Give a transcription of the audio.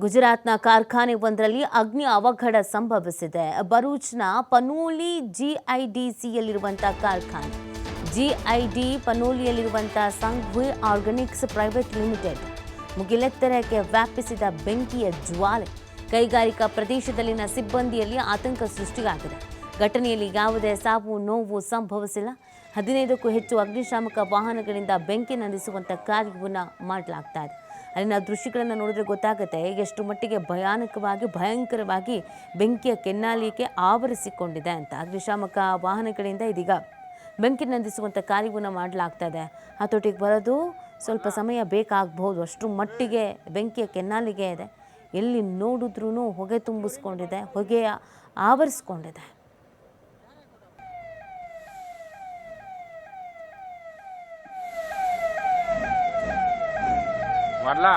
ಗುಜರಾತ್ನ ಕಾರ್ಖಾನೆ ಒಂದರಲ್ಲಿ ಅಗ್ನಿ ಅವಘಡ ಸಂಭವಿಸಿದೆ. ಬರೂಚ್ನ ಪನೋಲಿ ಜಿಐಡಿಸಿಯಲ್ಲಿರುವಂತಹ ಕಾರ್ಖಾನೆ. ಜಿಐಡಿ ಪನೋಲಿಯಲ್ಲಿರುವಂಥ ಸಂಘ್ವಿ ಆರ್ಗಾನಿಕ್ಸ್ ಪ್ರೈವೇಟ್ ಲಿಮಿಟೆಡ್ ಮುಗಿಲೆತ್ತರಕ್ಕೆ ವ್ಯಾಪಿಸಿದ ಬೆಂಕಿಯ ಜ್ವಾಲೆ ಕೈಗಾರಿಕಾ ಪ್ರದೇಶದಲ್ಲಿನ ಸಿಬ್ಬಂದಿಯಲ್ಲಿ ಆತಂಕ ಸೃಷ್ಟಿಯಾಗಿದೆ. ಘಟನೆಯಲ್ಲಿ ಯಾವುದೇ ಸಾವು, ನೋವು ಸಂಭವಿಸಿಲ್ಲ. ಹದಿನೈದಕ್ಕೂ ಹೆಚ್ಚು ಅಗ್ನಿಶಾಮಕ ವಾಹನಗಳಿಂದ ಬೆಂಕಿ ನಂದಿಸುವಂಥ ಕಾರ್ಯವನ್ನು ಮಾಡಲಾಗ್ತಾ ಇದೆ. ಅಲ್ಲಿನ ದೃಶ್ಯಗಳನ್ನು ನೋಡಿದ್ರೆ ಗೊತ್ತಾಗುತ್ತೆ, ಎಷ್ಟು ಮಟ್ಟಿಗೆ ಭಯಾನಕವಾಗಿ, ಭಯಂಕರವಾಗಿ ಬೆಂಕಿಯ ಕೆನ್ನಾಲಿಗೆ ಆವರಿಸಿಕೊಂಡಿದೆ ಅಂತ. ಅಗ್ನಿಶಾಮಕ ವಾಹನಗಳಿಂದ ಇದೀಗ ಬೆಂಕಿ ನಂದಿಸುವಂಥ ಕಾರ್ಯವನ್ನು ಮಾಡಲಾಗ್ತಾ ಇದೆ. ಹತೋಟಿಗೆ ಬರೋದು ಸ್ವಲ್ಪ ಸಮಯ ಬೇಕಾಗಬಹುದು ಅಷ್ಟು ಮಟ್ಟಿಗೆ ಬೆಂಕಿಯ ಕೆನ್ನಾಲಿಗೆ ಇದೆ. ಎಲ್ಲಿ ನೋಡಿದ್ರೂ ಹೊಗೆ ತುಂಬಿಸ್ಕೊಂಡಿದೆ, ಹೊಗೆಯ ಆವರಿಸ್ಕೊಂಡಿದೆ. మరలా